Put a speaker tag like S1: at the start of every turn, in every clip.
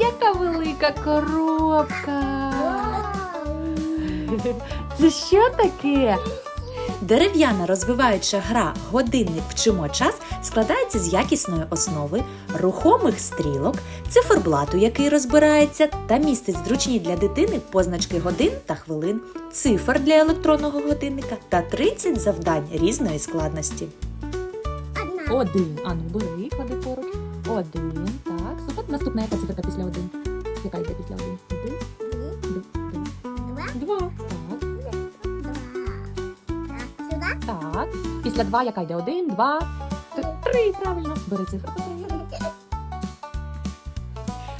S1: яка велика коробка. Це що таке?
S2: Дерев'яна розвиваюча гра Годинник вчимо час складається з якісної основи, рухомих стрілок, циферблату, який розбирається, та містить зручні для дитини позначки годин та хвилин, цифр для електронного годинника та 30 завдань різної складності.
S3: Одна.
S1: Один. Ану, бери, клади поруч. Один. Так, супер. Наступна яка циферка після один? Яка йде після один? Один.
S3: три,
S1: Два.
S3: Два.
S1: Так.
S3: Два. Так, сюди.
S1: Так. Після два яка йде? Один, два, три. Правильно. Бери циферку.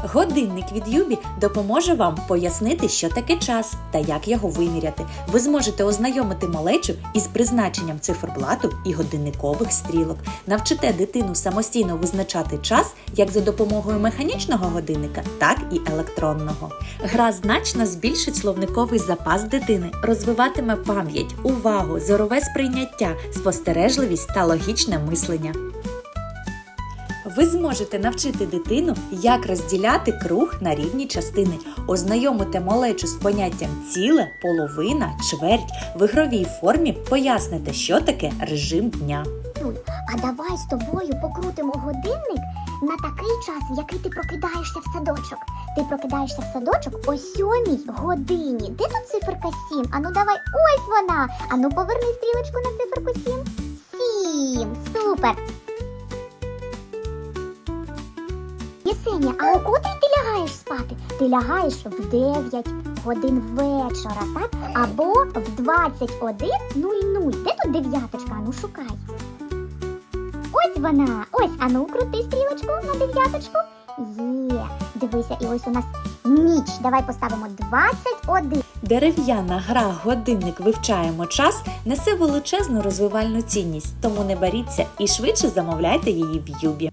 S2: Годинник від Юбі допоможе вам пояснити, що таке час та як його виміряти. Ви зможете ознайомити малечу із призначенням циферблату і годинникових стрілок, навчите дитину самостійно визначати час як за допомогою механічного годинника, так і електронного. Гра значно збільшить словниковий запас дитини, розвиватиме пам'ять, увагу, зорове сприйняття, спостережливість та логічне мислення. Ви зможете навчити дитину, як розділяти круг на рівні частини, ознайомите малечу з поняттям ціле, половина, чверть. В ігровій формі поясните, що таке режим дня.
S3: А давай з тобою покрутимо годинник на такий час, який ти прокидаєшся в садочок. Ти прокидаєшся в садочок о сьомій годині. Де тут циферка 7? Ану давай, ось вона. Ану поверни стрілочку на циферку 7. 7. Супер. Єсеня, а у котрій ти лягаєш спати? Ти лягаєш в 9 годин вечора, так? Або в 21.00. Де тут дев'яточка? Ану шукай. Ось вона. Ось, ану, крути стрілочку на дев'яточку. Є. Дивися, і ось у нас ніч. Давай поставимо 21.
S2: Дерев'яна гра Годинник вивчаємо час несе величезну розвивальну цінність, тому не боріться і швидше замовляйте її в Юбі.